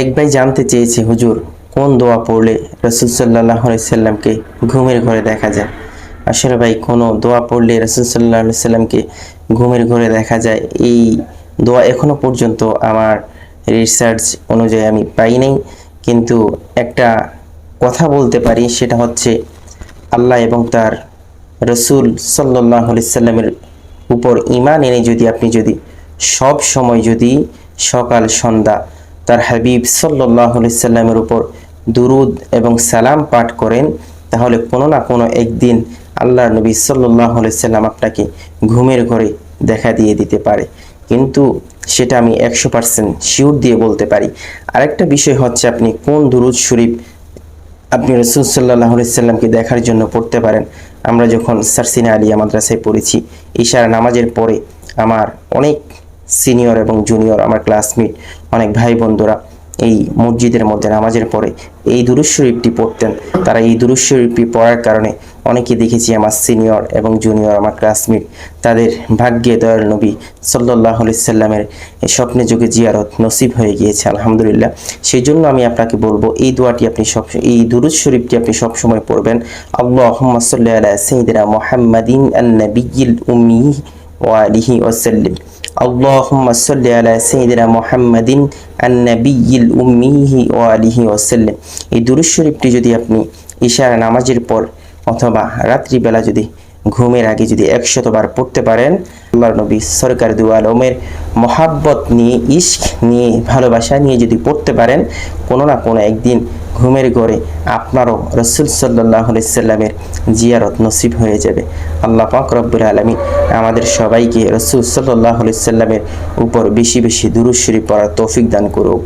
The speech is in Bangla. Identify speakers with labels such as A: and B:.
A: এক ভাই জানতে চেয়েছে, হুজুর, কোন দোয়া পড়লে রসুল সাল্লাহ সাল্লামকে ঘুমের ঘরে দেখা যায়? আসলে ভাই, কোনো দোয়া পড়লে রসুল সাল্লাহ সাল্লামকে ঘুমের ঘরে দেখা যায়, এই দোয়া এখনও পর্যন্ত আমার রিসার্চ অনুযায়ী আমি পাই নাই। কিন্তু একটা কথা বলতে পারি, সেটা হচ্ছে আল্লাহ এবং তার রসুল সাল্লাহ সাল্লামের উপর ইমান এনে যদি আপনি যদি সব সময় যদি সকাল, সন্ধ্যা তার হাবিব সাল্লাহ সাল্লামের উপর দুরুদ এবং সালাম পাঠ করেন, তাহলে কোনো না কোনো একদিন আল্লাহ নবী সাল্লাহ সাল্লাম আপনাকে ঘুমের ঘরে দেখা দিয়ে দিতে পারে। কিন্তু সেটা আমি একশো পার্সেন্ট শিওর দিয়ে বলতে পারি। আরেকটা বিষয় হচ্ছে আপনি কোন দুরুদ শরীফ আপনি রসুল সাল্লাহ সাল্লামকে দেখার জন্য পড়তে পারেন? আমরা যখন সারসিনা আলিয়া মাদ্রাসায় পড়েছি ঈশার নামাজের পরে আমার অনেক সিনিয়র এবং জুনিয়র, আমার ক্লাসমেট, অনেক ভাই বন্ধুরা এই মসজিদের মধ্যে নামাজের পরে এই দুরুজ শরীফটি পড়তেন। তারা এই দুরুজ শরীফটি পড়ার কারণে অনেকে দেখেছি আমার সিনিয়র এবং জুনিয়র, আমার ক্লাসমেট, তাদের ভাগ্যে দয়াল নবী সাল্লাহ সাল্লামের স্বপ্নে যুগে জিয়ারত নসিব হয়ে গিয়েছে, আলহামদুলিল্লাহ। সেই জন্য আমি আপনাকে বলব, এই দোয়াটি আপনি সব, এই দুরুজ শরীফটি আপনি সবসময় পড়বেন আল্লাহ সাল্লাহ সঈদিনা মোহাম্মদিন আন্নবিয়িল উম্মি ওয়ালিহি ওয়াসাল্লিম। اللهم صل على سيدنا محمد النبي الأمي وآله وسلم এই দুরূদ শরীফটি যদি আপনি ইশারা নামাজের পর অথবা রাত্রিবেলা যদি ঘুমের আগে যদি একশতবার পড়তে পারেন, আল্লাহর নবী সরকার দু আলমের মহাব্বত নিয়ে, ইশক নিয়ে, ভালোবাসা নিয়ে যদি পড়তে পারেন, কোনো না কোনো একদিন ঘুমের ঘরে আপনারও রসুল সাল্লাহ সাল্লামের জিয়ারত নসিব হয়ে যাবে। আল্লাহ পাক রব্বুল আলমী আমাদের সবাইকে রসুল সাল্লাহ সাল্লামের উপর বেশি বেশি দুরুশ্বরী পড়ার তৌফিক দান করুক।